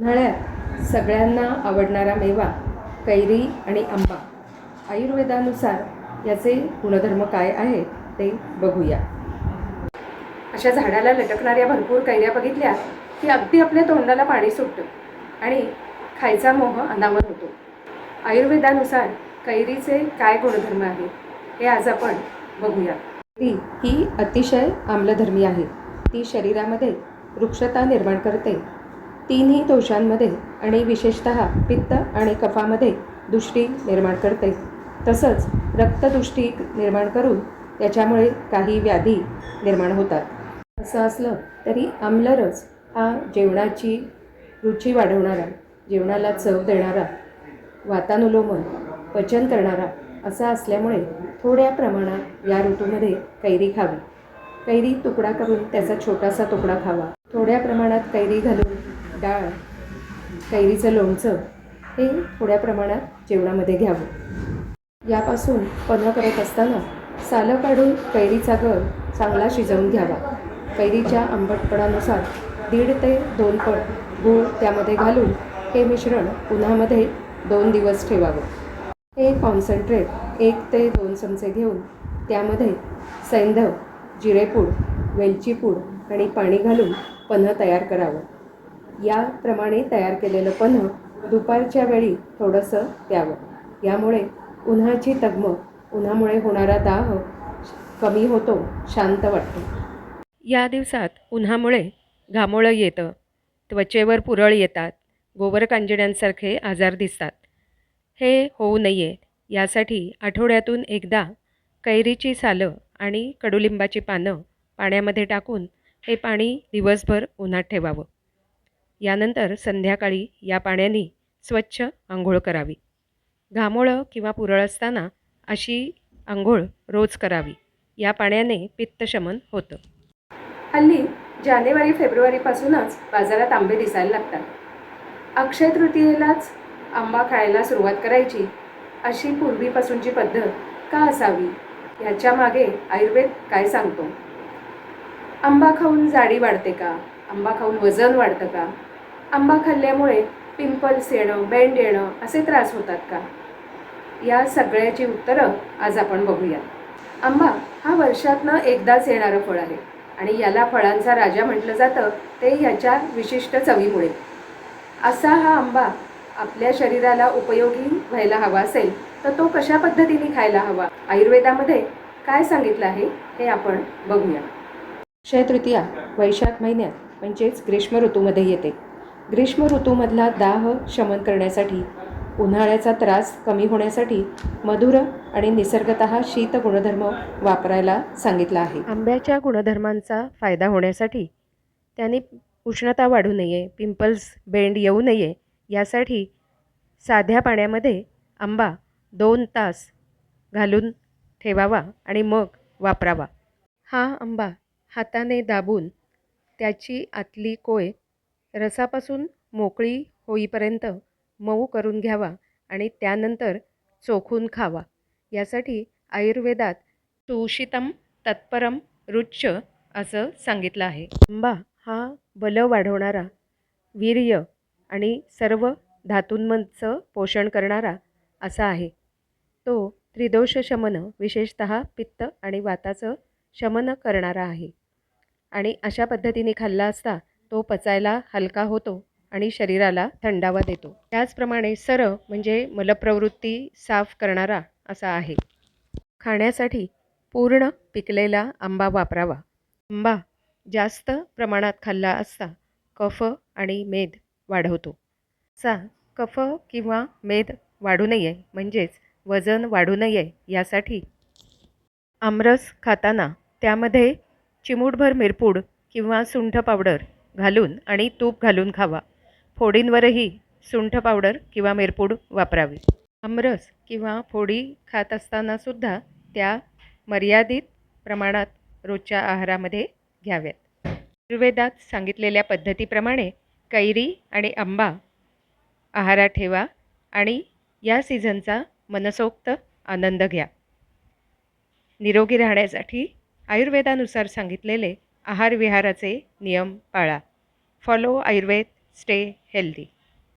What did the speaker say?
उन्हाळ्यात सगळ्यांना आवडणारा मेवा कैरी आणि आंबा. आयुर्वेदानुसार याचे गुणधर्म काय आहेत ते बघूया. अशा झाडाला लटकणाऱ्या भरपूर कैऱ्या बघितल्या की अगदी आपल्या तोंडाला पाणी सुटतं आणि खायचा मोह अनावर होतो. आयुर्वेदानुसार कैरीचे काय गुणधर्म आहेत हे आज आपण बघूया. कैरी ही अतिशय आम्लधर्मी आहे. ती शरीरामध्ये वृक्षता निर्माण करते तीनही दोषांमध्ये आणि विशेषत पित्त आणि कफामध्ये दृष्टी निर्माण करते. तसंच रक्तदृष्टी निर्माण करून त्याच्यामुळे काही व्याधी निर्माण होतात. असं असलं तरी आम्लरस हा जेवणाची रुची वाढवणारा जेवणाला चव देणारा वातानुलोमन पचन करणारा असा असल्यामुळे थोड्या प्रमाणात या ऋतूमध्ये कैरी खावी. कैरी तुकडा करून त्याचा छोटासा तुकडा खावा. थोड्या प्रमाणात कैरी घालून डाळ कैरीचं लोणचं हे थोड्या प्रमाणात जेवणामध्ये घ्यावं. यापासून पन्ह करत असताना सालं काढून कैरीचा गर चांगला शिजवून घ्यावा. कैरीच्या आंबटपणानुसार दीड ते दोन पट गूळ त्यामध्ये घालून हे मिश्रण उन्हामध्ये दोन दिवस ठेवावं. हे कॉन्सन्ट्रेट एक ते दोन चमचे घेऊन त्यामध्ये सैंधव जिरेपूड वेलचीपूड आणि पाणी घालून पन्ह तयार करावं. याप्रमाणे तयार केलेलं पन्ह दुपारच्या वेळी थोडंसं प्यावं. यामुळे उन्हाची तगमग उन्हामुळे होणारा दाह कमी होतो शांत वाटतो. या दिवसात उन्हामुळे घामोळं येतं त्वचेवर पुरळ येतात गोवरकांजिण्यांसारखे आजार दिसतात. हे होऊ नये यासाठी आठवड्यातून एकदा कैरीची सालं आणि कडुलिंबाची पानं पाण्यामध्ये टाकून हे पाणी दिवसभर उन्हात ठेवावं. यानंतर संध्याकाळी या पाण्याने स्वच्छ आंघोळ करावी. घामोळं किंवा पुरळ असताना अशी आंघोळ रोज करावी. या पाण्याने पित्तशमन होतं. हल्ली जानेवारी फेब्रुवारीपासूनच बाजारात आंबे दिसायला लागतात. अक्षय तृतीयेलाच आंबा खायला सुरुवात करायची अशी पूर्वीपासूनची पद्धत का असावी ह्याच्या मागे आयुर्वेद काय सांगतो? आंबा खाऊन जाडी वाढते का? आंबा खाऊन वजन वाढतं का? आंबा खाल्ल्यामुळे पिंपल्स येणं बेंड येणं असे त्रास होतात का? या सगळ्याची उत्तरं आज आपण बघूया आंबा हा वर्षातनं एकदाच येणारं फळ आहे आणि याला फळांचा राजा म्हटलं जातं ते ह्याच्या विशिष्ट चवीमुळे. असा हा आंबा आपल्या शरीराला उपयोगी व्हायला हवा असेल तर तो कशा पद्धतीने खायला हवा? आयुर्वेदामध्ये काय सांगितलं आहे हे आपण बघूया. क्षय तृतीया वैशाख महिन्यात म्हणजेच ग्रीष्म ऋतूमध्ये येते. ग्रीष्म ऋतूमधला दाह शमन करण्यासाठी उन्हाळ्याचा त्रास कमी होण्यासाठी मधुर आणि निसर्गत शीत गुणधर्म वापरायला सांगितला आहे. आंब्याच्या गुणधर्मांचा फायदा होण्यासाठी त्याने उष्णता वाढू नये पिंपल्स बेंड येऊ नये यासाठी साध्या पाण्यामध्ये आंबा दोन तास घालून ठेवावा आणि मग वापरावा. हा आंबा हाताने दाबून त्याची आतली कोय रसापासून मोकळी होईपर्यंत मऊ करून घ्यावा आणि त्यानंतर चोखून खावा. यासाठी आयुर्वेदात तुषितम तत्परम रुच्च असं सांगितलं आहे. आंबा हा बल वाढवणारा वीर्य आणि सर्व धातूंमचं पोषण करणारा असा आहे. तो त्रिदोष शमन विशेषत पित्त आणि वाताचं शमन करणारा आहे. आणि अशा पद्धतीने खाल्ला असता तो पचायला हलका होतो आणि शरीराला थंडावा देतो. त्याचप्रमाणे सर म्हणजे मलप्रवृत्ती साफ करणारा असा आहे. खाण्यासाठी पूर्ण पिकलेला आंबा वापरावा. आंबा जास्त प्रमाणात खाल्ला असता कफ आणि मेद वाढवतो. चा कफ किंवा मेद वाढू नये म्हणजेच वजन वाढू नये यासाठी आमरस खाताना त्यामध्ये चिमूटभर मिरपूड किंवा सुंठ पावडर घालून आणि तूप घालून खावा. फोडींवरही सुंठ पावडर किंवा मिरपूड वापरावी. आमरस किंवा फोडी खात असतानासुद्धा त्या मर्यादित प्रमाणात रोजच्या आहारामध्ये घ्याव्यात. आयुर्वेदात सांगितलेल्या पद्धतीप्रमाणे कैरी आणि आंबा आहारात ठेवा आणि या सीझनचा मनसोक्त आनंद घ्या. निरोगी राहण्यासाठी आयुर्वेदानुसार सांगितलेले आहार विहाराचे नियम पाळा. Follow Ayurved, stay healthy.